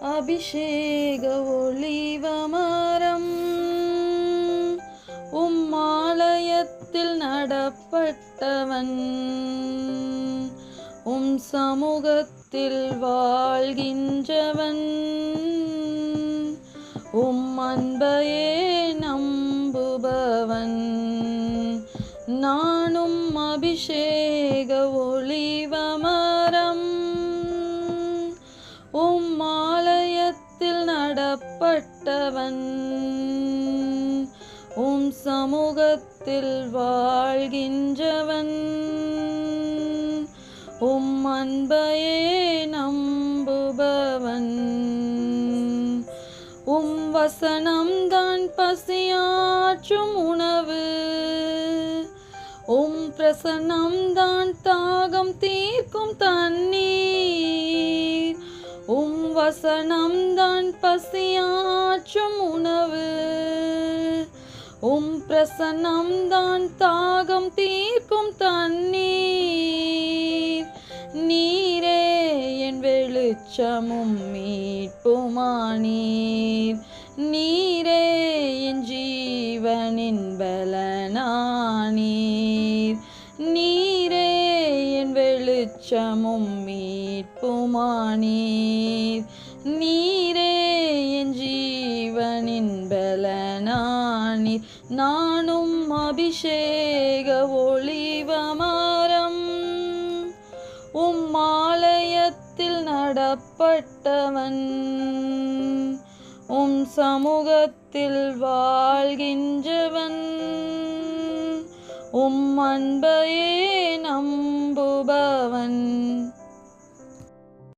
அபிஷேக ஒளிவமரம். உம்மாலயத்தில் நடப்பட்டவன். உம் சமூகத்தில் வாழ்கின்றவன். உம் அன்பையே நம்புபவன். நானும் அபிஷேக ஒளிவமரம். உம்மா பட்டவன் உம் சமூகத்தில் வாழ்கின்றவன். உம் அன்பையே நம்புபவன். உம் வசனம்தான் பசியாற்றும் உணவு. உம் பிரசனம்தான் தாகம் தீ வசனம்தான் பசியாற்றும் உணவு. உம் பிரசனம்தான் தாகம் தீர்க்கும் தண்ணீர். நீரே என் வெளிச்சமும் மீட்புமானீர். நீரே என் ஜீவனின் பலனானீர். நீரே வெளிச்சமும் மீட்புமானீர். நீரே என் ஜீவனின் பலனானீர். நானும் அபிஷேக ஒளிவமரம். உம்மாலயத்தில் நடப்பட்டவன். உம் சமூகத்தில் வாழ்கின்றவன். உம் அன்பையே நம் நம்புபவன்